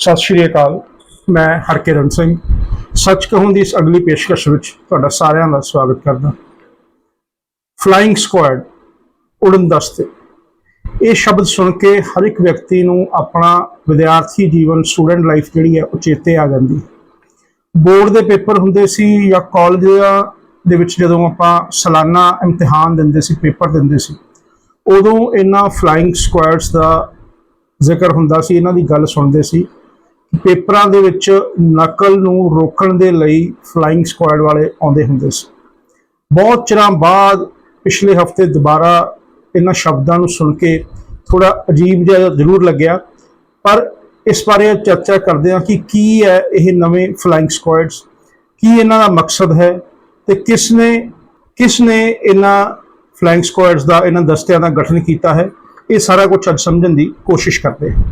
ਸਤਿ ਸ਼੍ਰੀ ਅਕਾਲ। ਮੈਂ ਹਰਕਿਰਨ ਸਿੰਘ। ਸੱਚ ਕਹੂੰ ਦੀ ਇਸ ਅਗਲੀ ਪੇਸ਼ਕਸ਼ ਵਿੱਚ ਤੁਹਾਡਾ ਸਾਰਿਆਂ ਦਾ ਸਵਾਗਤ ਕਰਦਾ। ਫਲਾਈਂਗ ਸਕੁਐਡ ਉਡਨ ਦਸਤੇ ਇਹ ਸ਼ਬਦ ਸੁਣ ਕੇ ਹਰ ਇੱਕ ਵਿਅਕਤੀ ਨੂੰ ਆਪਣਾ ਵਿਦਿਆਰਥੀ ਜੀਵਨ, ਸਟੂਡੈਂਟ ਲਾਈਫ ਜਿਹੜੀ ਹੈ, ਉਹ ਚੇਤੇ ਆ ਜਾਂਦੀ ਬੋਰਡ ਦੇ ਪੇਪਰ ਹੁੰਦੇ ਸੀ ਜਾਂ ਕਾਲਜ ਦੇ ਵਿੱਚ ਜਦੋਂ ਆਪਾਂ ਸਾਲਾਨਾ ਇਮਤਿਹਾਨ ਦਿੰਦੇ ਸੀ, ਪੇਪਰ ਦਿੰਦੇ ਸੀ, ਉਦੋਂ ਇਹਨਾਂ ਫਲਾਈਂਗ ਸਕੁਐਡਸ ਦਾ ਜ਼ਿਕਰ ਹੁੰਦਾ ਸੀ, ਇਹਨਾਂ ਦੀ ਗੱਲ ਸੁਣਦੇ ਸੀ। ਪੇਪਰਾਂ ਦੇ ਵਿੱਚ ਨਕਲ ਨੂੰ ਰੋਕਣ ਦੇ ਲਈ ਫਲਾਈਂਗ ਸਕੁਆਡ ਵਾਲੇ ਆਉਂਦੇ ਹੁੰਦੇ ਸੀ। ਬਹੁਤ ਚਿਰਾਂ ਬਾਅਦ ਪਿਛਲੇ ਹਫ਼ਤੇ ਦੁਬਾਰਾ ਇਹਨਾਂ ਸ਼ਬਦਾਂ ਨੂੰ ਸੁਣ ਕੇ ਥੋੜਾ ਅਜੀਬ ਜਿਹਾ ਜ਼ਰੂਰ ਲੱਗਿਆ। ਪਰ ਇਸ ਬਾਰੇ ਚਰਚਾ ਕਰਦੇ ਹਾਂ ਕਿ ਕੀ ਹੈ ਇਹ ਨਵੇਂ ਫਲਾਈਂਗ ਸਕੁਆਡਸ ਕੀ ਇਹਨਾਂ ਦਾ ਮਕਸਦ ਹੈ? ਤੇ ਕਿਸ ਨੇ ਕਿਸ ਨੇ ਇਹਨਾਂ ਫਲਾਈਂਗ ਸਕੁਆਡਸ ਦਾ, ਇਹਨਾਂ ਦਸਤਿਆਂ ਦਾ ਗਠਨ ਕੀਤਾ ਹੈ? ਇਹ ਸਾਰਾ ਕੁਝ ਅੱਜ ਸਮਝਣ ਦੀ ਕੋਸ਼ਿਸ਼ ਕਰਦੇ ਹਾਂ।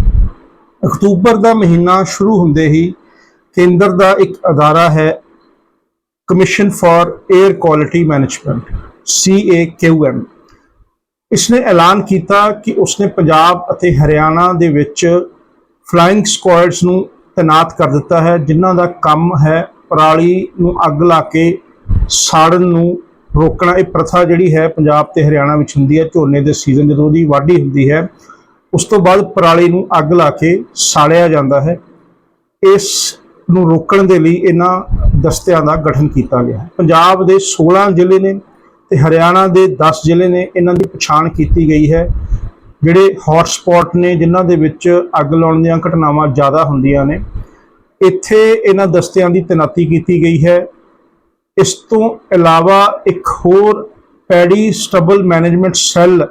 ਅਕਤੂਬਰ ਦਾ ਮਹੀਨਾ ਸ਼ੁਰੂ ਹੁੰਦੇ ਹੀ ਕੇਂਦਰ ਦਾ ਇੱਕ ਅਦਾਰਾ ਹੈ commission for air quality management CAQM ਇਸਨੇ ਐਲਾਨ ਕੀਤਾ ਕਿ ਉਸਨੇ ਪੰਜਾਬ ਅਤੇ ਹਰਿਆਣਾ ਦੇ ਵਿੱਚ ਫਲਾਈਂਗ ਸਕੁਆਡਸ ਨੂੰ ਤਾਇਨਾਤ ਕਰ ਦਿੱਤਾ ਹੈ, ਜਿਨ੍ਹਾਂ ਦਾ ਕੰਮ ਹੈ ਪਰਾਲੀ ਨੂੰ ਅੱਗ ਲਾ ਕੇ ਸਾੜਨ ਨੂੰ ਰੋਕਣਾ। ਇਹ ਪ੍ਰਥਾ ਜਿਹੜੀ ਹੈ ਪੰਜਾਬ ਤੇ ਹਰਿਆਣਾ ਵਿੱਚ ਹੁੰਦੀ ਹੈ। ਝੋਨੇ ਦੇ ਸੀਜ਼ਨ ਜਦੋਂ ਦੀ ਵਾਢੀ ਹੁੰਦੀ ਹੈ ਉਸ ਤੋਂ ਬਾਅਦ ਪਰਾਲੀ ਨੂੰ ਅੱਗ ਲਾ ਕੇ ਸਾੜਿਆ ਜਾਂਦਾ ਹੈ। ਇਸ ਨੂੰ ਰੋਕਣ ਦੇ ਲਈ ਇਹਨਾਂ ਦਸਤਿਆਂ ਦਾ ਗਠਨ ਕੀਤਾ ਗਿਆ ਹੈ। ਪੰਜਾਬ ਦੇ 16 ਜ਼ਿਲ੍ਹੇ ਨੇ ਤੇ ਹਰਿਆਣਾ ਦੇ 10 ਜ਼ਿਲ੍ਹੇ ਨੇ ਇਹਨਾਂ ਦੀ ਪਛਾਣ ਕੀਤੀ ਗਈ ਹੈ। ਜਿਹੜੇ ਹੌਟ ਸਪੌਟ ਨੇ, ਜਿਨ੍ਹਾਂ ਦੇ ਵਿੱਚ ਅੱਗ ਲਾਉਣ ਦੀਆਂ ਘਟਨਾਵਾਂ ਜ਼ਿਆਦਾ ਹੁੰਦੀਆਂ ਨੇ, ਇੱਥੇ ਇਹਨਾਂ ਦਸਤਿਆਂ ਦੀ ਤੈਨਾਤੀ ਕੀਤੀ ਗਈ ਹੈ। ਇਸ ਤੋਂ ਇਲਾਵਾ ਇੱਕ ਹੋਰ ਪੈਡੀ ਸਟਬਲ ਮੈਨੇਜਮੈਂਟ ਸੈੱਲ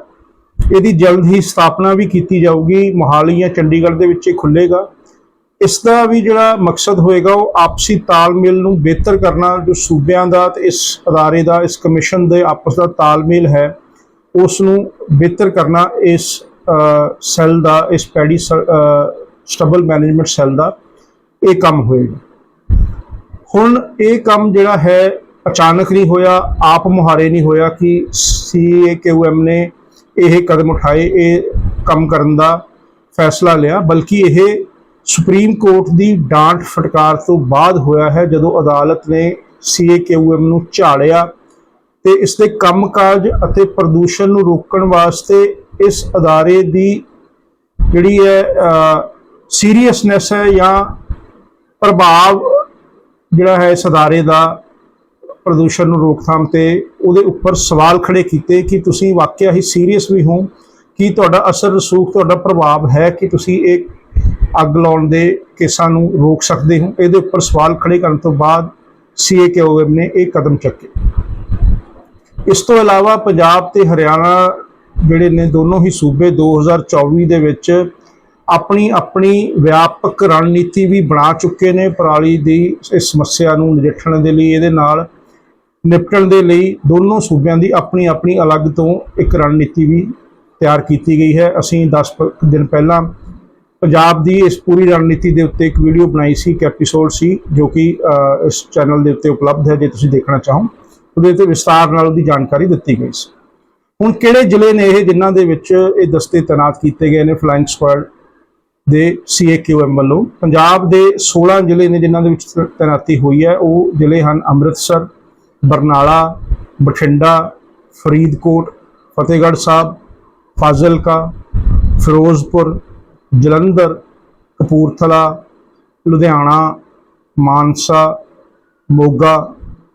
ਇਹਦੀ ਜਲਦ ਹੀ ਸਥਾਪਨਾ ਵੀ ਕੀਤੀ ਜਾਊਗੀ। ਮੋਹਾਲੀ ਜਾਂ ਚੰਡੀਗੜ੍ਹ ਦੇ ਵਿੱਚ ਇਹ ਖੁੱਲੇਗਾ ਇਸ ਦਾ ਵੀ ਜਿਹੜਾ ਮਕਸਦ ਹੋਏਗਾ, ਉਹ ਆਪਸੀ ਤਾਲਮੇਲ ਨੂੰ ਬਿਹਤਰ ਕਰਨਾ, ਜੋ ਸੂਬਿਆਂ ਦਾ ਤੇ ਇਸ ਅਦਾਰੇ ਦਾ, ਇਸ ਕਮਿਸ਼ਨ ਦੇ ਆਪਸ ਦਾ ਤਾਲਮੇਲ ਹੈ, ਉਸ ਨੂੰ ਬਿਹਤਰ ਕਰਨਾ, ਇਸ ਸੈੱਲ ਦਾ, ਇਸ ਪੈਡੀ ਸਟਬਲ ਮੈਨੇਜਮੈਂਟ ਸੈੱਲ ਦਾ ਇਹ ਕੰਮ ਹੋਏਗਾ। ਹੁਣ ਇਹ ਕੰਮ ਜਿਹੜਾ ਹੈ, ਅਚਾਨਕ ਨਹੀਂ ਹੋਇਆ, ਆਪ ਮੁਹਾਰੇ ਨਹੀਂ ਹੋਇਆ ਕਿ ਸੀਏਕਿਊਐਮ ਨੇ ਇਹ ਕਦਮ ਉਠਾਏ, ਇਹ ਕੰਮ ਕਰਨ ਦਾ ਫੈਸਲਾ ਲਿਆ, ਬਲਕਿ ਇਹ ਸੁਪਰੀਮ ਕੋਰਟ ਦੀ ਡਾਂਟ ਫਟਕਾਰ ਤੋਂ ਬਾਅਦ ਹੋਇਆ ਹੈ, ਜਦੋਂ ਅਦਾਲਤ ਨੇ ਸੀਏਕਿਊਐਮ ਨੂੰ ਝਾੜਿਆ ਤੇ ਇਸ ਦੇ ਕੰਮਕਾਜ ਅਤੇ ਪ੍ਰਦੂਸ਼ਣ ਨੂੰ ਰੋਕਣ ਵਾਸਤੇ ਇਸ ਅਦਾਰੇ ਦੀ ਜਿਹੜੀ ਹੈ ਸੀਰੀਅਸਨੈਸ ਹੈ ਜਾਂ ਪ੍ਰਭਾਵ ਜਿਹੜਾ ਹੈ ਇਸ ਅਦਾਰੇ ਦਾ ਪ੍ਰਦੂਸ਼ਣ ਨੂੰ ਰੋਕਥਾਮ ਤੇ ਉਹਦੇ ਉੱਪਰ ਸਵਾਲ ਖੜੇ ਕੀਤੇ ਕਿ ਤੁਸੀਂ ਵਾਕਿਆ ਹੀ ਸੀਰੀਅਸ ਵੀ ਹੋ? ਕੀ ਤੁਹਾਡਾ ਅਸਰ ਰਸੂਖ, ਤੁਹਾਡਾ ਪ੍ਰਭਾਵ ਹੈ ਕਿ ਤੁਸੀਂ ਇਹ ਅੱਗ ਲਾਉਣ ਦੇ ਕੇਸਾਂ ਨੂੰ ਰੋਕ ਸਕਦੇ ਹੋ? ਇਹਦੇ ਉੱਪਰ ਸਵਾਲ ਖੜੇ ਕਰਨ ਤੋਂ ਬਾਅਦ ਸੀਏਕੇਓਐਮ ਨੇ ਇਹ ਕਦਮ ਚੱਕੇ। ਇਸ ਤੋਂ ਇਲਾਵਾ ਪੰਜਾਬ ਤੇ ਹਰਿਆਣਾ ਜਿਹੜੇ ਨੇ ਦੋਨੋਂ ਹੀ ਸੂਬੇ 2024 ਦੇ ਵਿੱਚ ਆਪਣੀ ਆਪਣੀ ਵਿਆਪਕ ਰਣਨੀਤੀ ਵੀ ਬਣਾ ਚੁੱਕੇ ਨੇ ਪਰਾਲੀ ਦੀ ਇਸ ਸਮੱਸਿਆ ਨੂੰ ਨਜਿੱਠਣ ਦੇ ਲਈ। ਇਹਦੇ ਨਾਲ ਨਿਪਟਣ ਦੇ ਲਈ ਦੋਨੋਂ ਸੂਬਿਆਂ ਦੀ ਆਪਣੀ ਆਪਣੀ ਅਲੱਗ ਤੋਂ ਇੱਕ ਰਣਨੀਤੀ ਵੀ ਤਿਆਰ ਕੀਤੀ ਗਈ ਹੈ। ਅਸੀਂ 10 ਦਿਨ ਪਹਿਲਾਂ ਪੰਜਾਬ ਦੀ ਇਸ ਪੂਰੀ ਰਣਨੀਤੀ ਦੇ ਉੱਤੇ ਇੱਕ ਵੀਡੀਓ ਬਣਾਈ ਸੀ ਇੱਕ ਐਪੀਸੋਡ ਸੀ, ਜੋ ਕਿ ਇਸ ਚੈਨਲ ਦੇ ਉੱਤੇ ਉਪਲਬਧ ਹੈ, ਜੇ ਤੁਸੀਂ ਦੇਖਣਾ ਚਾਹੋ। ਉਹਦੇ ਤੇ ਵਿਸਤਾਰ ਨਾਲ ਉਹਦੀ ਜਾਣਕਾਰੀ ਦਿੱਤੀ ਗਈ ਸੀ। ਹੁਣ ਕਿਹੜੇ ਜ਼ਿਲ੍ਹੇ ਨੇ ਇਹ? ਜਿਨ੍ਹਾਂ ਦੇ ਵਿੱਚ ਇਹ ਦਸਤੇ ਤਾਇਨਾਤ ਕੀਤੇ ਗਏ ਨੇ ਫਲਾਈਂਗ ਸਕੁਆਡ ਦੇ ਸੀਏਕਿਊਐਮ ਵੱਲੋਂ। ਪੰਜਾਬ ਦੇ 16 ਜ਼ਿਲ੍ਹੇ ਨੇ ਜਿਨ੍ਹਾਂ ਦੇ ਵਿੱਚ ਤ- ਤੈਨਾਤੀ ਹੋਈ ਹੈ। ਉਹ ਜ਼ਿਲ੍ਹੇ ਹਨ ਅੰਮ੍ਰਿਤਸਰ ਬਰਨਾਲਾ, ਬਠਿੰਡਾ, ਫਰੀਦਕੋਟ, ਫਤਿਹਗੜ੍ਹ ਸਾਹਿਬ, ਫਾਜ਼ਿਲਕਾ, ਫਿਰੋਜ਼ਪੁਰ, ਜਲੰਧਰ, ਕਪੂਰਥਲਾ, ਲੁਧਿਆਣਾ, ਮਾਨਸਾ, ਮੋਗਾ,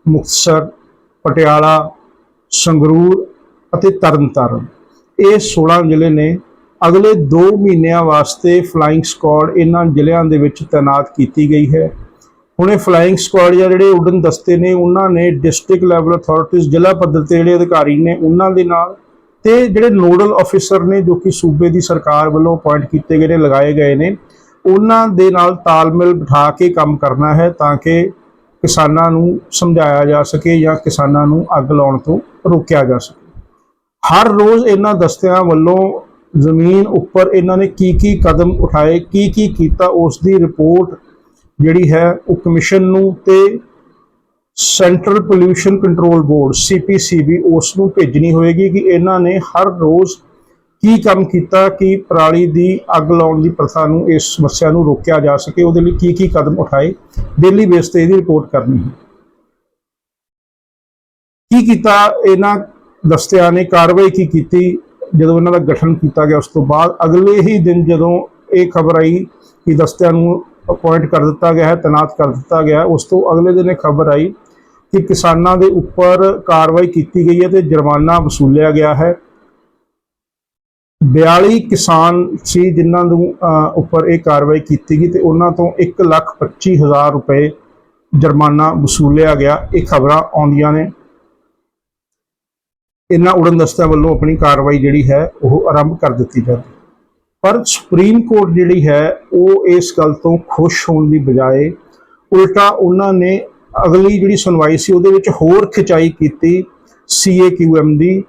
ਮੁਕਤਸਰ, ਪਟਿਆਲਾ, ਸੰਗਰੂਰ ਅਤੇ ਤਰਨਤਾਰਨ। ਇਹ 16 ਜ਼ਿਲ੍ਹੇ ਨੇ ਅਗਲੇ 2 ਮਹੀਨਿਆਂ ਵਾਸਤੇ ਫਲਾਈਂਗ ਸਕੁਆਡ ਇਹਨਾਂ ਜ਼ਿਲ੍ਹਿਆਂ ਦੇ ਵਿੱਚ ਤਾਇਨਾਤ ਕੀਤੀ ਗਈ ਹੈ। ਹੁਣੇ ਇਹ ਫਲਾਈਂਗ ਸਕੁਆਡ ਜਾਂ ਜਿਹੜੇ ਉਡਨ ਦਸਤੇ ਨੇ, ਉਹਨਾਂ ਨੇ ਡਿਸਟ੍ਰਿਕਟ ਲੈਵਲ ਅਥਾਰਟੀਜ਼ ਜ਼ਿਲ੍ਹਾ ਪੱਧਰ ਤੇ ਜਿਹੜੇ ਅਧਿਕਾਰੀ ਨੇ, ਉਹਨਾਂ ਦੇ ਨਾਲ ਤੇ ਜਿਹੜੇ ਨੋਡਲ ਅਫੀਸਰ ਨੇ, ਜੋ ਕਿ ਸੂਬੇ ਦੀ ਸਰਕਾਰ ਵੱਲੋਂ ਅਪਾਇੰਟ ਕੀਤੇ ਗਏ ਨੇ, ਲਗਾਏ ਗਏ ਨੇ, ਉਹਨਾਂ ਦੇ ਨਾਲ ਤਾਲਮੇਲ ਬਿਠਾ ਕੇ ਕੰਮ ਕਰਨਾ ਹੈ ਤਾਂ ਕਿ ਕਿਸਾਨਾਂ ਨੂੰ ਸਮਝਾਇਆ ਜਾ ਸਕੇ ਜਾਂ ਕਿਸਾਨਾਂ ਨੂੰ ਅੱਗ ਲਾਉਣ ਤੋਂ ਰੋਕਿਆ ਜਾ ਸਕੇ। ਹਰ ਰੋਜ਼ ਇਹਨਾਂ ਦਸਤਿਆਂ ਵੱਲੋਂ ਜ਼ਮੀਨ ਉੱਪਰ ਇਹਨਾਂ ਨੇ ਕੀ ਕੀ ਕਦਮ ਉਠਾਏ ਕੀ ਕੀ ਕੀਤਾ, ਉਸ ਦੀ ਰਿਪੋਰਟ ਜਿਹੜੀ ਹੈ ਉਹ ਕਮਿਸ਼ਨ ਨੂੰ ਤੇ central pollution control board CPCB ਉਸ ਨੂੰ ਭੇਜਣੀ ਹੋਏਗੀ ਕਿ ਇਹਨਾਂ ਨੇ ਹਰ ਰੋਜ਼ ਕੀ ਕੰਮ ਕੀਤਾ, ਕਿ ਪਰਾਲੀ ਦੀ ਅੱਗ ਲਾਉਣ ਦੀ ਪ੍ਰਥਾ ਨੂੰ, ਇਸ ਸਮੱਸਿਆ ਨੂੰ ਰੋਕਿਆ ਜਾ ਸਕੇ, ਉਹਦੇ ਲਈ ਕੀ ਕੀ ਕਦਮ ਉਠਾਏ ਡੇਲੀ ਬੇਸ ਤੇ ਇਹਦੀ ਰਿਪੋਰਟ ਕਰਨੀ ਹੈ। ਕੀ ਕੀਤਾ ਇਹਨਾਂ ਦਸਤਿਆਂ ਨੇ, ਕਾਰਵਾਈ ਕੀ ਕੀਤੀ, ਜਦੋਂ ਇਹਨਾਂ ਦਾ ਗਠਨ ਕੀਤਾ ਗਿਆ ਉਸ ਤੋਂ ਬਾਅਦ, ਅਗਲੇ ਹੀ ਦਿਨ ਜਦੋਂ ਇਹ ਖਬਰ ਆਈ ਕਿ ਦਸਤਿਆਂ ਨੂੰ ਅਪਾਇੰਟ ਕਰ ਦਿੱਤਾ ਗਿਆ ਹੈ ਤੈਨਾਤ ਕਰ ਦਿੱਤਾ ਗਿਆ ਹੈ, ਉਸ ਤੋਂ ਅਗਲੇ ਦਿਨ ਇਹ ਖਬਰ ਆਈ ਕਿ ਕਿਸਾਨਾਂ ਦੇ ਉੱਪਰ ਕਾਰਵਾਈ ਕੀਤੀ ਗਈ ਹੈ ਤੇ ਜੁਰਮਾਨਾ ਵਸੂਲਿਆ ਗਿਆ ਹੈ। 42 ਕਿਸਾਨ ਸੀ ਜਿਨ੍ਹਾਂ ਨੂੰ ਅਹ, ਉੱਪਰ ਇਹ ਕਾਰਵਾਈ ਕੀਤੀ ਗਈ ਤੇ ਉਹਨਾਂ ਤੋਂ 125000 ਰੁਪਏ ਜੁਰਮਾਨਾ ਵਸੂਲਿਆ ਗਿਆ। ਇਹ ਖਬਰਾਂ ਆਉਂਦੀਆਂ ਨੇ। ਇਹਨਾਂ ਉਡਨ ਦਸਤਿਆਂ ਵੱਲੋਂ ਆਪਣੀ ਕਾਰਵਾਈ ਜਿਹੜੀ ਹੈ ਉਹ ਆਰੰਭ ਕਰ ਦਿੱਤੀ ਜਾਂਦੀ ਪਰ ਸੁਪਰੀਮ ਕੋਰਟ ਜਿਹੜੀ ਹੈ, ਉਹ ਇਸ ਗੱਲ ਤੋਂ ਖੁਸ਼ ਹੋਣ ਦੀ ਬਜਾਏ ਉਲਟਾ ਉਹਨਾਂ ਨੇ ਅਗਲੀ ਜਿਹੜੀ ਸੁਣਵਾਈ ਸੀ, ਉਹਦੇ ਵਿੱਚ ਹੋਰ ਖਿਚਾਈ ਕੀਤੀ ਸੀਏਕਿਊਐਮ ਦੀ,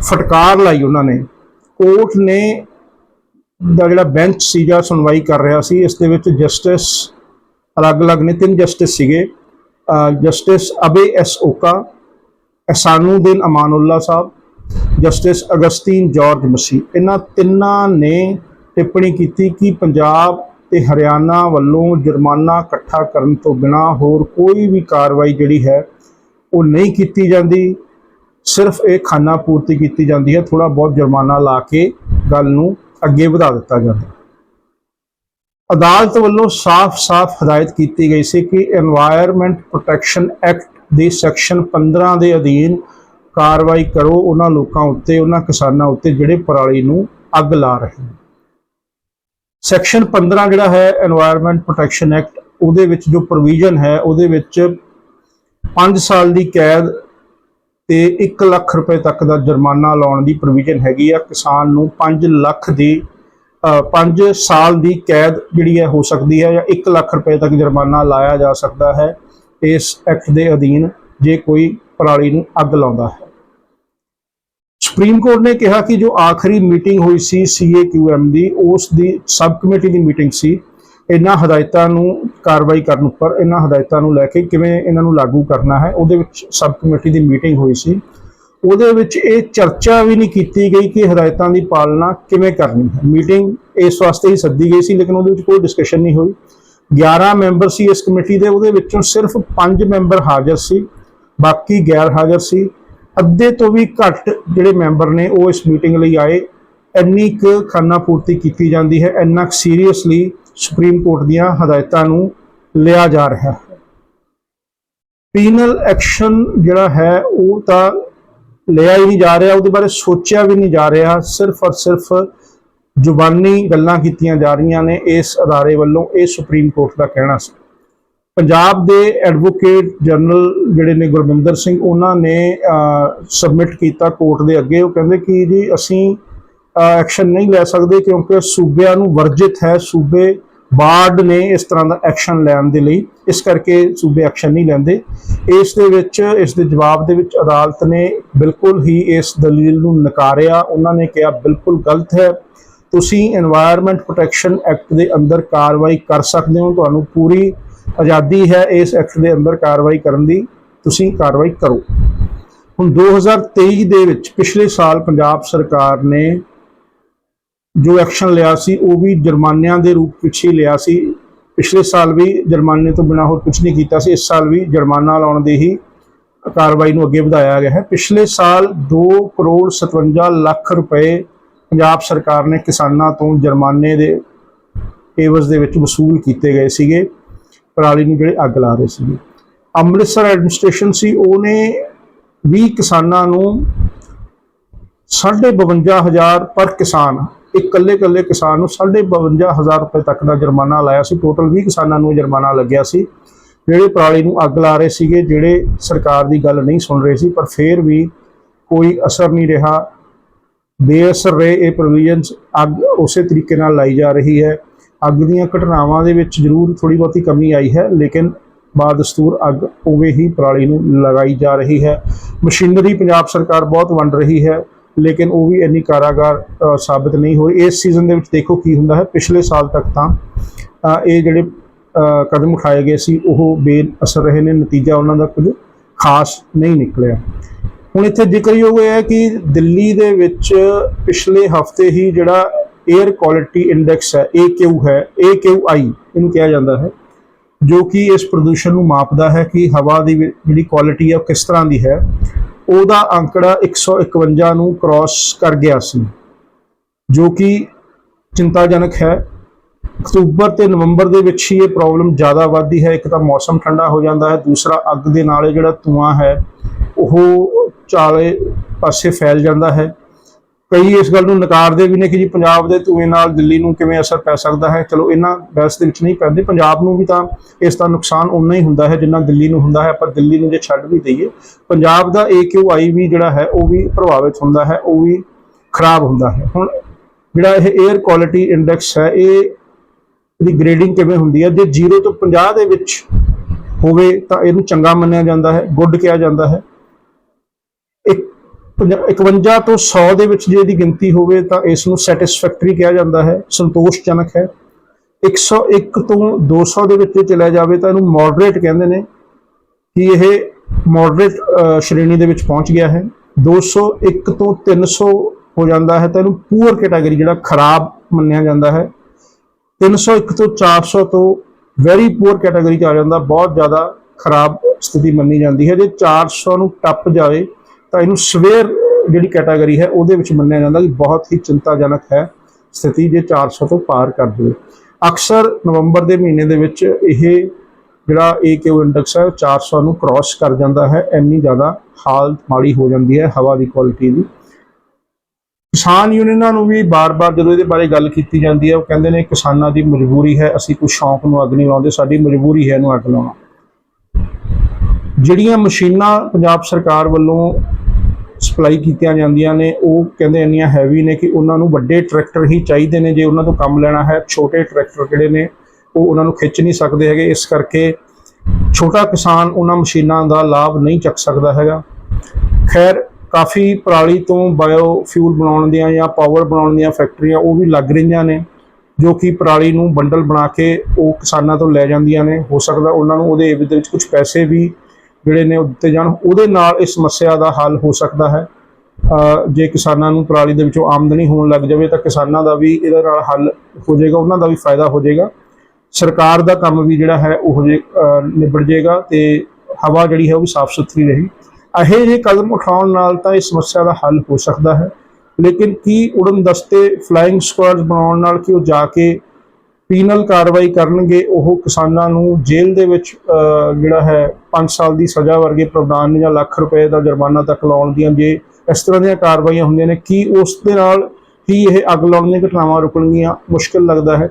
ਫਟਕਾਰ ਲਾਈ ਉਹਨਾਂ ਨੇ। ਕੋਰਟ ਨੇ ਦਾ ਜਿਹੜਾ ਬੈਂਚ ਸੀ ਜਾਂ ਸੁਣਵਾਈ ਕਰ ਰਿਹਾ ਸੀ। ਇਸ ਦੇ ਵਿੱਚ ਜਸਟਿਸ ਅਲੱਗ-ਅਲੱਗ ਨੇ, ਤਿੰਨ ਜਸਟਿਸ ਸੀਗੇ। ਜਸਟਿਸ ਅਬੇ ਐਸ ਓਕਾ ਅਸਾਨੂਦੀਨ ਅਮਾਨੁੱਲਾ ਸਾਹਿਬ ਜਸਟਿਸ ਅਗਸਟੀਨ ਜਾਰਜ ਮਸੀ, ਇਹਨਾਂ ਤਿੰਨਾਂ ਨੇ ਟਿੱਪਣੀ ਕੀਤੀ ਕਿ ਪੰਜਾਬ ਤੇ ਹਰਿਆਣਾ ਵੱਲੋਂ ਜੁਰਮਾਨਾ ਇਕੱਠਾ ਕਰਨ ਤੋਂ ਬਿਨਾ ਹੋਰ ਕੋਈ ਵੀ ਕਾਰਵਾਈ ਜਿਹੜੀ ਹੈ, ਉਹ ਨਹੀਂ ਕੀਤੀ ਜਾਂਦੀ। ਸਿਰਫ ਇਹ ਖਾਨਾ ਪੂਰਤੀ ਕੀਤੀ ਜਾਂਦੀ ਹੈ ਥੋੜਾ ਬਹੁਤ ਜੁਰਮਾਨਾ ਲਾ ਕੇ ਗੱਲ ਨੂੰ ਅੱਗੇ ਵਧਾ ਦਿੱਤਾ ਜਾਂਦਾ। ਅਦਾਲਤ ਵੱਲੋਂ ਸਾਫ਼-ਸਾਫ਼ ਹਦਾਇਤ ਕੀਤੀ ਗਈ ਸੀ ਕਿ এনवायरमेंट ਪ੍ਰੋਟੈਕਸ਼ਨ ਐਕਟ ਦੇ ਸੈਕਸ਼ਨ 15 ਦੇ ਅਧੀਨ ਕਾਰਵਾਈ ਕਰੋ, ਉਹਨਾਂ ਲੋਕਾਂ ਉੱਤੇ, ਉਹਨਾਂ ਕਿਸਾਨਾਂ ਉੱਤੇ ਜਿਹੜੇ ਪਰਾਲੀ ਨੂੰ ਅੱਗ ਲਾ ਰਹੇ ਨੇ। ਸੈਕਸ਼ਨ 15 ਜਿਹੜਾ ਹੈ এনवायरमेंट ਪ੍ਰੋਟੈਕਸ਼ਨ ਐਕਟ ਉਹਦੇ ਵਿੱਚ ਜੋ ਪ੍ਰੋਵੀਜ਼ਨ ਹੈ, ਉਹਦੇ ਵਿੱਚ 5 ਸਾਲ ਦੀ ਕੈਦ ਤੇ 1 ਲੱਖ ਰੁਪਏ ਤੱਕ ਦਾ ਜੁਰਮਾਨਾ ਲਾਉਣ ਦੀ ਪ੍ਰੋਵੀਜ਼ਨ ਹੈਗੀ ਆ। ਕਿਸਾਨ ਨੂੰ 5 ਲੱਖ ਦੀ 5 ਸਾਲ ਦੀ ਕੈਦ ਜਿਹੜੀ ਹੈ ਹੋ ਸਕਦੀ ਹੈ ਜਾਂ 1 ਲੱਖ ਰੁਪਏ ਤੱਕ ਜੁਰਮਾਨਾ ਲਾਇਆ ਜਾ ਸਕਦਾ ਹੈ। ਇਸ ਐਕਟ ਦੇ ਅਧੀਨ ਜੇ ਕੋਈ ਪਰਾਲੀ ਨੂੰ ਅੱਗ ਲਾਉਂਦਾ ਹੈ। ਸੁਪਰੀਮ ਕੋਰਟ ਨੇ ਕਿਹਾ ਕਿ ਜੋ ਆਖਰੀ ਮੀਟਿੰਗ ਹੋਈ ਸੀ ਸੀਏਕਿਊਐਮ ਦੀ, ਉਸ ਦੀ ਸਬ ਕਮੇਟੀ ਦੀ ਮੀਟਿੰਗ ਸੀ। ਇਹਨਾਂ ਹਦਾਇਤਾਂ ਨੂੰ ਕਾਰਵਾਈ ਕਰਨ ਉੱਪਰ ਇਹਨਾਂ ਹਦਾਇਤਾਂ ਨੂੰ ਲੈ ਕੇ ਕਿਵੇਂ ਇਹਨਾਂ ਨੂੰ ਲਾਗੂ ਕਰਨਾ ਹੈ, ਉਹਦੇ ਵਿੱਚ ਸਬ ਕਮੇਟੀ ਦੀ ਮੀਟਿੰਗ ਹੋਈ ਸੀ। ਉਹਦੇ ਵਿੱਚ ਇਹ ਚਰਚਾ ਵੀ ਨਹੀਂ ਕੀਤੀ ਗਈ ਕਿ ਹਦਾਇਤਾਂ ਦੀ ਪਾਲਣਾ ਕਿਵੇਂ ਕਰਨੀ ਹੈ। ਮੀਟਿੰਗ ਇਸ ਵਾਸਤੇ ਹੀ ਸੱਦੀ ਗਈ ਸੀ, ਲੇਕਿਨ ਉਹਦੇ ਵਿੱਚ ਕੋਈ ਡਿਸਕਸ਼ਨ ਨਹੀਂ ਹੋਈ। 11 ਮੈਂਬਰ ਸੀ ਇਸ ਕਮੇਟੀ ਦੇ, ਉਹਦੇ ਵਿੱਚੋਂ ਸਿਰਫ 5 ਮੈਂਬਰ ਹਾਜ਼ਰ ਸੀ। ਬਾਕੀ ਗੈਰ ਹਾਜ਼ਰ ਸੀ। ਅੱਧੇ ਤੋਂ ਵੀ ਘੱਟ ਜਿਹੜੇ ਮੈਂਬਰ ਨੇ ਉਹ ਇਸ ਮੀਟਿੰਗ ਲਈ ਆਏ। ਇੰਨੀ ਕੁ ਖਾਨਾ ਪੂਰਤੀ ਕੀਤੀ ਜਾਂਦੀ ਹੈ, ਇੰਨਾ ਕੁ ਸੀਰੀਅਸਲੀ ਸੁਪਰੀਮ ਕੋਰਟ ਦੀਆਂ ਹਦਾਇਤਾਂ ਨੂੰ ਲਿਆ ਜਾ ਰਿਹਾ ਹੈ। ਪੀਨਲ ਐਕਸ਼ਨ ਜਿਹੜਾ ਹੈ, ਉਹ ਤਾਂ ਲਿਆ ਹੀ ਨਹੀਂ ਜਾ ਰਿਹਾ, ਉਹਦੇ ਬਾਰੇ ਸੋਚਿਆ ਵੀ ਨਹੀਂ ਜਾ ਰਿਹਾ। ਸਿਰਫ ਔਰ ਸਿਰਫ ਜ਼ੁਬਾਨੀ ਗੱਲਾਂ ਕੀਤੀਆਂ ਜਾ ਰਹੀਆਂ ਨੇ ਇਸ ਅਦਾਰੇ ਵੱਲੋਂ, ਇਹ ਸੁਪਰੀਮ ਕੋਰਟ ਦਾ ਕਹਿਣਾ ਸੀ। ਪੰਜਾਬ ਦੇ ਐਡਵੋਕੇਟ ਜਨਰਲ ਜਿਹੜੇ ਨੇ ਗੁਰਮੰਦਰ ਸਿੰਘ, ਉਹਨਾਂ ਨੇ ਸਬਮਿਟ ਕੀਤਾ ਕੋਰਟ ਦੇ ਅੱਗੇ। ਉਹ ਕਹਿੰਦੇ ਕਿ ਜੀ ਅਸੀਂ ਐਕਸ਼ਨ ਨਹੀਂ ਲੈ ਸਕਦੇ ਕਿਉਂਕਿ ਸੂਬਿਆਂ ਨੂੰ ਵਰਜਿਤ ਹੈ। ਸੂਬੇ ਬਾਰਡ ਨੇ ਇਸ ਤਰ੍ਹਾਂ ਦਾ ਐਕਸ਼ਨ ਲੈਣ ਦੇ ਲਈ। ਇਸ ਕਰਕੇ ਸੂਬੇ ਐਕਸ਼ਨ ਨਹੀਂ ਲੈਂਦੇ। ਇਸ ਦੇ ਵਿੱਚ, ਇਸ ਦੇ ਜਵਾਬ ਦੇ ਵਿੱਚ ਅਦਾਲਤ ਨੇ ਬਿਲਕੁਲ ਹੀ ਇਸ ਦਲੀਲ ਨੂੰ ਨਕਾਰਿਆ। ਉਹਨਾਂ ਨੇ ਕਿਹਾ, ਬਿਲਕੁਲ ਗਲਤ ਹੈ। ਤੁਸੀਂ এনवायरमेंट ਪ੍ਰੋਟੈਕਸ਼ਨ ਐਕਟ ਦੇ ਅੰਦਰ ਕਾਰਵਾਈ ਕਰ ਸਕਦੇ ਹੋ। ਤੁਹਾਨੂੰ ਪੂਰੀ ਆਜ਼ਾਦੀ ਹੈ ਇਸ ਐਕਟ ਦੇ ਅੰਦਰ ਕਾਰਵਾਈ ਕਰਨ ਦੀ, ਤੁਸੀਂ ਕਾਰਵਾਈ ਕਰੋ। ਹੁਣ 2023 ਦੇ ਵਿੱਚ ਪਿਛਲੇ ਸਾਲ ਪੰਜਾਬ ਸਰਕਾਰ ਨੇ ਜੋ ਐਕਸ਼ਨ ਲਿਆ ਸੀ, ਉਹ ਵੀ ਜੁਰਮਾਨਿਆਂ ਦੇ ਰੂਪ ਵਿੱਚ ਹੀ ਲਿਆ ਸੀ। ਪਿਛਲੇ ਸਾਲ ਵੀ ਜੁਰਮਾਨੇ ਤੋਂ ਬਿਨਾਂ ਹੋਰ ਕੁਝ ਨਹੀਂ ਕੀਤਾ ਸੀ, ਇਸ ਸਾਲ ਵੀ ਜੁਰਮਾਨਾ ਲਾਉਣ ਦੀ ਹੀ ਕਾਰਵਾਈ ਨੂੰ ਅੱਗੇ ਵਧਾਇਆ ਗਿਆ ਹੈ। ਪਿਛਲੇ ਸਾਲ 2 ਕਰੋੜ 57 ਲੱਖ ਰੁਪਏ ਪੰਜਾਬ ਸਰਕਾਰ ਨੇ ਕਿਸਾਨਾਂ ਤੋਂ ਜੁਰਮਾਨੇ ਦੇ ਏਵਜ਼ ਦੇ ਵਿੱਚ ਵਸੂਲ ਕੀਤੇ ਗਏ ਸੀਗੇ। ਪਰਾਲੀ ਨੂੰ ਜਿਹੜੇ ਅੱਗ ਲਾ ਰਹੇ ਸੀਗੇ। ਅੰਮ੍ਰਿਤਸਰ ਐਡਮਿਨਿਸਟ੍ਰੇਸ਼ਨ ਸੀ, ਉਹਨੇ 20 ਕਿਸਾਨਾਂ ਨੂੰ 52000 ਪਰ ਕਿਸਾਨ ਇਕੱਲੇ ਇਕੱਲੇ ਕਿਸਾਨ ਨੂੰ 52000 ਰੁਪਏ ਤੱਕ ਦਾ ਜੁਰਮਾਨਾ ਲਾਇਆ ਸੀ। ਟੋਟਲ 20 ਕਿਸਾਨਾਂ ਨੂੰ ਜੁਰਮਾਨਾ ਲੱਗਿਆ ਸੀ, ਜਿਹੜੇ ਪਰਾਲੀ ਨੂੰ ਅੱਗ ਲਾ ਰਹੇ ਸੀਗੇ, ਜਿਹੜੇ ਸਰਕਾਰ ਦੀ ਗੱਲ ਨਹੀਂ ਸੁਣ ਰਹੇ ਸੀ, ਪਰ ਫਿਰ ਵੀ ਕੋਈ ਅਸਰ ਨਹੀਂ ਰਿਹਾ। ਬੇਅਸਰ ਰਹੇ ਇਹ ਪ੍ਰੋਵੀਜ਼ਨਸ ਅੱਗ ਉਸੇ ਤਰੀਕੇ ਨਾਲ ਲਾਈ ਜਾ ਰਹੀ ਹੈ। ਅੱਗ ਦੀਆਂ ਘਟਨਾਵਾਂ ਦੇ ਵਿੱਚ ਜ਼ਰੂਰ ਥੋੜੀ ਬਹੁਤੀ ਕਮੀ ਆਈ ਹੈ ਲੇਕਿਨ ਬਾਦਸਤੂਰ ਅੱਗ ਉਵੇਂ ਹੀ ਪਰਾਲੀ ਨੂੰ ਲਗਾਈ ਜਾ ਰਹੀ ਹੈ। ਮਸ਼ੀਨਰੀ ਪੰਜਾਬ ਸਰਕਾਰ ਬਹੁਤ ਵੰਡ ਰਹੀ ਹੈ ਲੇਕਿਨ ਉਹ ਵੀ ਇੰਨੀ ਕਾਰਾਗਾਰ ਅ, ਸਾਬਤ ਨਹੀਂ ਹੋਈ। ਇਸ ਸੀਜ਼ਨ ਦੇ ਵਿੱਚ ਦੇਖੋ ਕੀ ਹੁੰਦਾ ਹੈ। ਪਿਛਲੇ ਸਾਲ ਤੱਕ ਤਾਂ ਇਹ ਜਿਹੜੇ ਕਦਮ ਉਠਾਏ ਗਏ ਸੀ ਉਹ ਬੇਅਸਰ ਰਹੇ ਨੇ। ਨਤੀਜਾ ਉਹਨਾਂ ਦਾ ਕੁਝ ਖਾਸ ਨਹੀਂ ਨਿਕਲਿਆ। ਹੁਣ ਇੱਥੇ ਜ਼ਿਕਰਯੋਗ ਇਹ ਹੈ ਕਿ ਦਿੱਲੀ ਦੇ ਵਿੱਚ ਪਿਛਲੇ ਹਫ਼ਤੇ ਹੀ ਜਿਹੜਾ 에ਅਰ ਕੁਆਲਿਟੀ ਇੰਡੈਕਸ ਹੈ AQ ਹੈ AQI ਇਹਨੂੰ ਕਿਹਾ ਜਾਂਦਾ ਹੈ, ਜੋ ਕਿ ਇਸ ਪ੍ਰਦੂਸ਼ਣ ਨੂੰ ਮਾਪਦਾ ਹੈ ਕਿ ਹਵਾ ਦੀ ਜਿਹੜੀ ਕੁਆਲਿਟੀ ਹੈ ਉਹ ਕਿਸ ਤਰ੍ਹਾਂ ਦੀ ਹੈ। ਉਹਦਾ ਅੰਕੜਾ 151 ਨੂੰ ਕ੍ਰਾਸ ਕਰ ਗਿਆ ਸੀ, ਜੋ ਕਿ ਚਿੰਤਾਜਨਕ ਹੈ। ਅਕਤੂਬਰ ਤੇ ਨਵੰਬਰ ਦੇ ਵਿੱਚ ਹੀ ਇਹ ਪ੍ਰੋਬਲਮ ਜ਼ਿਆਦਾ ਵੱਧਦੀ ਹੈ, ਇੱਕ ਤਾਂ ਮੌਸਮ ਠੰਡਾ ਹੋ ਜਾਂਦਾ ਹੈ, ਦੂਸਰਾ ਅੱਗ ਦੇ ਨਾਲ ਜਿਹੜਾ ਧੂਆਂ ਹੈ, ਉਹ ਚਾਲੇ ਪਾਸੇ ਫੈਲ ਜਾਂਦਾ ਹੈ। ਕਈ ਇਸ ਗੱਲ ਨੂੰ ਨਕਾਰਦੇ ਵੀ ਨੇ ਕਿ ਜੀ ਪੰਜਾਬ ਦੇ ਧੂਏ ਨਾਲ ਦਿੱਲੀ ਨੂੰ ਕਿਵੇਂ ਅਸਰ ਪੈ ਸਕਦਾ ਹੈ। ਚਲੋ, ਇਹਨਾਂ ਬਹਿਸ ਦੇ ਵਿੱਚ ਨਹੀਂ ਪੈਂਦੇ। ਪੰਜਾਬ ਨੂੰ ਵੀ ਤਾਂ ਇਸ ਦਾ ਨੁਕਸਾਨ ਉਨਾ ਹੀ ਹੁੰਦਾ ਹੈ ਜਿੰਨਾ ਦਿੱਲੀ ਨੂੰ ਹੁੰਦਾ ਹੈ। ਪਰ ਦਿੱਲੀ ਨੂੰ ਜੇ ਛੱਡ ਵੀ ਦਈਏ, ਪੰਜਾਬ ਦਾ AQI ਵੀ ਜਿਹੜਾ ਹੈ, ਉਹ ਵੀ ਪ੍ਰਭਾਵਿਤ ਹੁੰਦਾ ਹੈ, ਉਹ ਵੀ ਖਰਾਬ ਹੁੰਦਾ ਹੈ। ਹੁਣ ਜਿਹੜਾ ਇਹ 에ਅਰ ਕੁਆਲਿਟੀ ਇੰਡੈਕਸ ਹੈ, ਇਹ ਇਹਦੀ ਗ੍ਰੇਡਿੰਗ ਕਿਵੇਂ ਹੁੰਦੀ ਹੈ? ਜੇ 0 ਤੋਂ 50 ਦੇ ਵਿੱਚ ਹੋਵੇ ਤਾਂ ਇਹਨੂੰ ਚੰਗਾ ਮੰਨਿਆ ਜਾਂਦਾ ਹੈ ਗੁੱਡ ਕਿਹਾ ਜਾਂਦਾ ਹੈ। 51 ਤੋਂ 100 ਦੇ ਵਿੱਚ ਜੇ ਇਹਦੀ ਗਿਣਤੀ ਹੋਵੇ ਤਾਂ ਇਸ ਨੂੰ ਸੈਟੀਸਫੈਕਟਰੀ ਕਿਹਾ ਜਾਂਦਾ ਹੈ, ਸੰਤੋਸ਼ਜਨਕ ਹੈ। 101 ਤੋਂ 200 ਦੇ ਵਿੱਚ ਜੇ ਚਲਾ ਜਾਵੇ ਤਾਂ ਇਹਨੂੰ ਮੋਡਰੇਟ ਕਹਿੰਦੇ ਨੇ, ਕਿ ਇਹ ਮੋਡਰੇਟ ਸ਼੍ਰੇਣੀ ਦੇ ਵਿੱਚ ਪਹੁੰਚ ਗਿਆ ਹੈ। 201 ਤੋਂ 300 ਹੋ ਜਾਂਦਾ ਹੈ ਤਾਂ ਇਹਨੂੰ ਪੂਅਰ ਕੈਟਾਗਰੀ ਜਿਹੜਾ ਖਰਾਬ ਮੰਨਿਆ ਜਾਂਦਾ ਹੈ। 301 ਤੋਂ 400 ਤੋਂ ਵੈਰੀ ਪੂਅਰ ਕੈਟਾਗਰੀ ਚ ਆ ਜਾਂਦਾ, ਬਹੁਤ ਜ਼ਿਆਦਾ ਖਰਾਬ ਸਥਿਤੀ ਮੰਨੀ ਜਾਂਦੀ ਹੈ। ਜੇ 400 ਨੂੰ ਟੱਪ ਜਾਵੇ ਤਾਂ ਇਹਨੂੰ ਸਵੇਅਰ ਜਿਹੜੀ ਕੈਟਾਗਰੀ ਹੈ, ਉਹਦੇ ਵਿੱਚ ਮੰਨਿਆ ਜਾਂਦਾ ਕਿ ਬਹੁਤ ਹੀ ਚਿੰਤਾਜਨਕ ਹੈ ਸਥਿਤੀ ਜੇ 400 ਤੋਂ ਪਾਰ ਕਰ ਜਾਵੇ। ਅਕਸਰ ਨਵੰਬਰ ਦੇ ਮਹੀਨੇ ਦੇ ਵਿੱਚ ਇਹ ਜਿਹੜਾ AQ ਇੰਡੈਕਸ ਹੈ, ਉਹ 400 ਨੂੰ ਕ੍ਰਾਸ ਕਰ ਜਾਂਦਾ ਹੈ। ਇੰਨੀ ਜ਼ਿਆਦਾ ਹਾਲਤ ਮਾੜੀ ਹੋ ਜਾਂਦੀ ਹੈ ਹਵਾ ਦੀ ਕੁਆਲਿਟੀ ਦੀ। ਕਿਸਾਨ ਯੂਨੀਅਨਾਂ ਨੂੰ ਵੀ ਬਾਰ-ਬਾਰ ਜਦੋਂ ਇਹਦੇ ਬਾਰੇ ਗੱਲ ਕੀਤੀ ਜਾਂਦੀ ਹੈ, ਉਹ ਕਹਿੰਦੇ ਨੇ ਕਿਸਾਨਾਂ ਦੀ ਮਜਬੂਰੀ ਹੈ, ਅਸੀਂ ਕੋਈ ਸ਼ੌਂਕ ਨੂੰ ਅੱਗ ਨਹੀਂ ਲਾਉਂਦੇ, ਸਾਡੀ ਮਜਬੂਰੀ ਹੈ ਇਹਨੂੰ ਅੱਗ ਲਾਉਣਾ। ਜਿਹੜੀਆਂ ਮਸ਼ੀਨਾਂ ਪੰਜਾਬ ਸਰਕਾਰ ਵੱਲੋਂ ਸਪਲਾਈ ਕੀਤੀਆਂ ਜਾਂਦੀਆਂ ਨੇ, ਉਹ ਕਹਿੰਦੇ ਇੰਨੀਆਂ ਹੈਵੀ ਨੇ ਕਿ ਉਹਨਾਂ ਨੂੰ ਵੱਡੇ ਟਰੈਕਟਰ ਹੀ ਚਾਹੀਦੇ ਨੇ। ਜੇ ਉਹਨਾਂ ਤੋਂ ਕੰਮ ਲੈਣਾ ਹੈ, ਛੋਟੇ ਟਰੈਕਟਰ ਜਿਹੜੇ ਨੇ, ਉਹ ਉਹਨਾਂ ਨੂੰ ਖਿੱਚ ਨਹੀਂ ਸਕਦੇ ਹੈਗੇ। ਇਸ ਕਰਕੇ ਛੋਟਾ ਕਿਸਾਨ ਉਹਨਾਂ ਮਸ਼ੀਨਾਂ ਦਾ ਲਾਭ ਨਹੀਂ ਚੱਕ ਸਕਦਾ ਹੈਗਾ। ਖੈਰ, ਕਾਫੀ ਪਰਾਲੀ ਤੋਂ ਬਾਇਓ ਫਿਊਲ ਬਣਾਉਣ ਦੀਆਂ ਜਾਂ ਪਾਵਰ ਬਣਾਉਣ ਦੀਆਂ ਫੈਕਟਰੀਆਂ ਉਹ ਵੀ ਲੱਗ ਰਹੀਆਂ ਨੇ, ਜੋ ਕਿ ਪਰਾਲੀ ਨੂੰ ਬੰਡਲ ਬਣਾ ਕੇ ਉਹ ਕਿਸਾਨਾਂ ਤੋਂ ਲੈ ਜਾਂਦੀਆਂ ਨੇ। ਹੋ ਸਕਦਾ ਉਹਨਾਂ ਨੂੰ ਉਹਦੇ ਏਵਜ ਵਿੱਚ ਕੁਝ ਪੈਸੇ ਵੀ ਜਿਹੜੇ ਨੇ ਉਹ ਦਿੱਤੇ ਜਾਣ, ਉਹਦੇ ਨਾਲ ਇਸ ਸਮੱਸਿਆ ਦਾ ਹੱਲ ਹੋ ਸਕਦਾ ਹੈ। ਜੇ ਕਿਸਾਨਾਂ ਨੂੰ ਪਰਾਲੀ ਦੇ ਵਿੱਚੋਂ ਆਮਦਨੀ ਹੋਣ ਲੱਗ ਜਾਵੇ ਤਾਂ ਕਿਸਾਨਾਂ ਦਾ ਵੀ ਇਹਦੇ ਨਾਲ ਹੱਲ ਹੋ ਜਾਏਗਾ, ਉਹਨਾਂ ਦਾ ਵੀ ਫਾਇਦਾ ਹੋ ਜਾਏਗਾ। ਸਰਕਾਰ ਦਾ ਕੰਮ ਵੀ ਜਿਹੜਾ ਹੈ ਉਹ ਜੇ ਨਿਬੜ ਜਾਏਗਾ ਤੇ ਹਵਾ ਜਿਹੜੀ ਹੈ ਉਹ ਵੀ ਸਾਫ਼ ਸੁਥਰੀ ਰਹੀ ਇਹੋ ਜਿਹੇ ਕਦਮ ਉਠਾਉਣ ਨਾਲ ਤਾਂ ਇਸ ਸਮੱਸਿਆ ਦਾ ਹੱਲ ਹੋ ਸਕਦਾ ਹੈ। ਲੇਕਿਨ ਕੀ ਉਡਨ ਦਸਤੇ ਫਲਾਈਂਗ ਸਕੁਆਡਸ ਬਣਾਉਣ ਨਾਲ ਕਿ ਉਹ ਜਾ ਕੇ ਪੀਨਲ ਕਾਰਵਾਈ ਕਰਨਗੇ, ਉਹ ਕਿਸਾਨਾਂ ਨੂੰ ਜੇਲ੍ਹ ਦੇ ਵਿੱਚ ਜਿਹੜਾ ਹੈ 5 ਸਾਲ ਦੀ ਸਜ਼ਾ ਵਰਗੇ ਪ੍ਰਾਵਧਾਨ ਜਾਂ ਲੱਖ ਰੁਪਏ ਦਾ ਜੁਰਮਾਨਾ ਤੱਕ ਲਾਉਣ ਦੀਆਂ ਜੇ ਇਸ ਤਰ੍ਹਾਂ ਦੀਆਂ ਕਾਰਵਾਈਆਂ ਹੁੰਦੀਆਂ ਨੇ, ਕੀ ਉਸ ਦੇ ਨਾਲ ਹੀ ਇਹ ਅੱਗ ਲਾਉਣ ਦੀਆਂ ਘਟਨਾਵਾਂ ਰੁਕਣਗੀਆਂ? ਮੁਸ਼ਕਲ ਲੱਗਦਾ ਹੈ।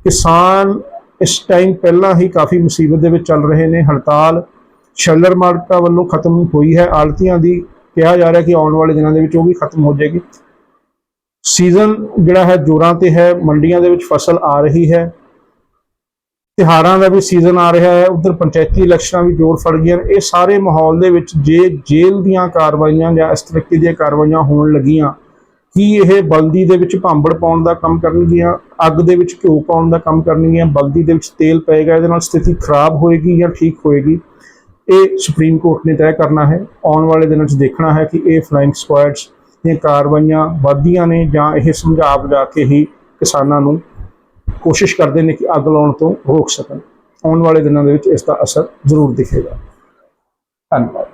ਕਿਸਾਨ ਇਸ ਟਾਈਮ ਪਹਿਲਾਂ ਹੀ ਕਾਫੀ ਮੁਸੀਬਤ ਦੇ ਵਿੱਚ ਚੱਲ ਰਹੇ ਨੇ। ਹੜਤਾਲ ਸ਼ੈਲਰ ਮਾਰਕਾ ਵੱਲੋਂ ਖਤਮ ਹੋਈ ਹੈ। ਆਲਤੀਆਂ ਦੀ ਕਿਹਾ ਜਾ ਰਿਹਾ ਕਿ ਆਉਣ ਵਾਲੇ ਦਿਨਾਂ ਦੇ ਵਿੱਚ ਉਹ ਵੀ ਖਤਮ ਹੋ ਜਾਏਗੀ। ਸੀਜ਼ਨ ਜਿਹੜਾ ਹੈ ਜੋਰਾਂ ਤੇ ਹੈ, ਮੰਡੀਆਂ ਦੇ ਵਿੱਚ ਫਸਲ ਆ ਰਹੀ ਹੈ। ਤਿਹਾਰਾਂ ਦਾ ਵੀ ਸੀਜ਼ਨ ਆ ਰਿਹਾ ਹੈ, ਉਧਰ ਪੰਚਾਇਤੀ ਇਲੈਕਸ਼ਨਾਂ ਵੀ ਜ਼ੋਰ ਫੜ ਗਈਆਂ ਇਹ ਸਾਰੇ ਮਾਹੌਲ ਦੇ ਵਿੱਚ ਜੇ ਜੇਲ੍ਹ ਦੀਆਂ ਕਾਰਵਾਈਆਂ ਜਾਂ ਇਸ ਤਰੀਕੇ ਦੀਆਂ ਕਾਰਵਾਈਆਂ ਹੋਣ ਲੱਗੀਆਂ, ਕੀ ਇਹ ਬਲਦੀ ਦੇ ਵਿੱਚ ਭਾਂਬੜ ਪਾਉਣ ਦਾ ਕੰਮ ਕਰਨਗੀਆਂ, ਅੱਗ ਦੇ ਵਿੱਚ ਘਿਓ ਪਾਉਣ ਦਾ ਕੰਮ ਕਰਨਗੀਆਂ, ਬਲਦੀ ਦੇ ਵਿੱਚ ਤੇਲ ਪਏਗਾ, ਇਹਦੇ ਨਾਲ ਸਥਿਤੀ ਖਰਾਬ ਹੋਏਗੀ ਜਾਂ ਠੀਕ ਹੋਏਗੀ? ਇਹ ਸੁਪਰੀਮ ਕੋਰਟ ਨੇ ਤੈਅ ਕਰਨਾ ਹੈ। ਆਉਣ ਵਾਲੇ ਦਿਨਾਂ 'ਚ ਦੇਖਣਾ ਹੈ ਕਿ ਇਹ ਫਲਾਈਂਗ ਸਕੁਆਡਸ ਦੀਆਂ ਕਾਰਵਾਈਆਂ ਵੱਧਦੀਆਂ ਨੇ ਜਾਂ ਇਹ ਸਮਝਾ ਬੁਝਾ ਕੇ ਹੀ ਕਿਸਾਨਾਂ ਨੂੰ ਕੋਸ਼ਿਸ਼ ਕਰਦੇ ਨੇ ਕਿ ਅੱਗ ਲਾਉਣ ਤੋਂ ਰੋਕ ਸਕਣ। ਆਉਣ ਵਾਲੇ ਦਿਨਾਂ ਦੇ ਵਿੱਚ ਇਸ ਦਾ ਅਸਰ ਜ਼ਰੂਰ ਦਿਖੇਗਾ। ਧੰਨਵਾਦ।